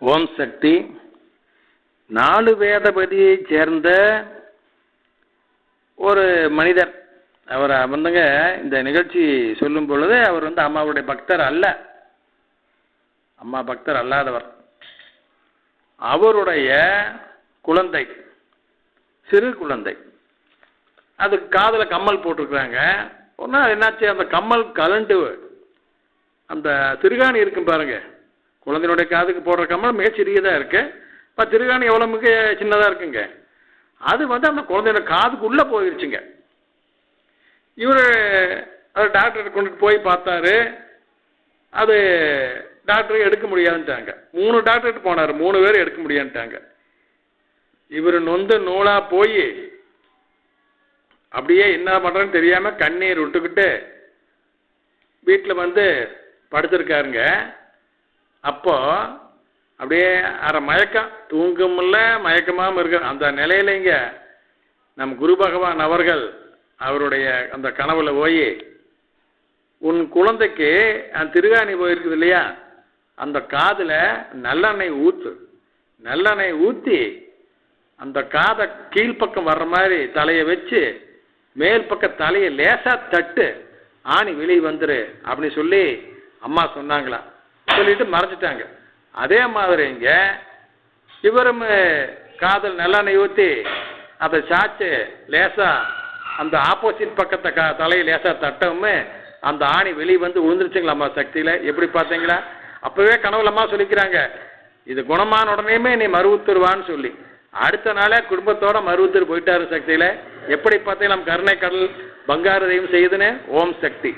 ஓம் சக்தி. நாலு வேதபதியைச் சேர்ந்த ஒரு மனிதர். அவர் வந்துங்க இந்த நிகழ்ச்சி சொல்லும் பொழுது அவர் வந்து அம்மாவுடைய பக்தர் அல்ல. அம்மா பக்தர் அல்லாதவர். அவருடைய குழந்தை சிறு குழந்தை. அது காதில் கம்மல் போட்டிருக்கிறாங்க. ஒரு நாள் என்னாச்சு அந்த கம்மல் கலண்டு அந்த திருகாணி இருக்கும் பாருங்க. குழந்தையினுடைய காதுக்கு போடுற கம்மல் மிகச்சிறியதாக இருக்குது இப்போ திருகாணி எவ்வளோ மிக சின்னதாக இருக்குங்க? அது வந்து அந்த குழந்தையோட காதுக்குள்ளே போயிருச்சுங்க. இவர் அது டாக்டர் கொண்டுட்டு போய் பார்த்தாரு. அது டாக்டர் எடுக்க முடியாதுன்ட்டாங்க. மூணு டாக்டர்கிட்ட போனார். மூணு பேர் எடுக்க முடியாதுன்ட்டாங்க. இவர் நொந்து நூலாக போய் அப்படியே என்ன பண்ணுறேன்னு தெரியாமல் கண்ணீர் விட்டுக்கிட்டு வீட்டில் வந்து படுத்திருக்காருங்க. அப்போ அப்படியே அரை மயக்கம் தூங்கமில்ல மயக்கமாகவும் இருக்க அந்த நிலையிலைங்க நம் குரு பகவான் அவர்கள் அவருடைய அந்த கனவுல போய் உன் குழந்தைக்கு அந்த திருகாணி போயிருக்குது இல்லையா? அந்த காதில் நல்லெண்ணெய் ஊற்று நல்லெண்ணெய் ஊற்றி அந்த காதை கீழ்ப்பக்கம் வர்ற மாதிரி தலையை வச்சு மேல் பக்கம் தலையை லேசாக தட்டு ஆணி வெளியே வந்துரு அப்படின்னு சொல்லி அம்மா சொன்னாங்களா. சொல்லிட்டு மறைச்சிட்டாங்க அதே மாதிரி இங்கே இவரும் காதல் நல்லெண்ணெய் ஊற்றி அதை சாச்சு லேசாக அந்த ஆப்போசிட் பக்கத்தை க தலையை லேசாக தட்டவுமே அந்த ஆணி வெளியே வந்து விழுந்துருச்சுங்களாம்மா சக்தியில்? எப்படி பார்த்தீங்களா? அப்போவே கனவுலம்மா சொல்லிக்கிறாங்க இது குணமான உடனேயுமே நீ மருவத்துருவான்னு சொல்லி. அடுத்த நாளே குடும்பத்தோட மருவத்தூர் போயிட்டாரு சக்தியில். எப்படி பார்த்தீங்கன்னா நம்ம கருணை கடல் பங்காரதையும் செய்யுதுன்னு? ஓம் சக்தி.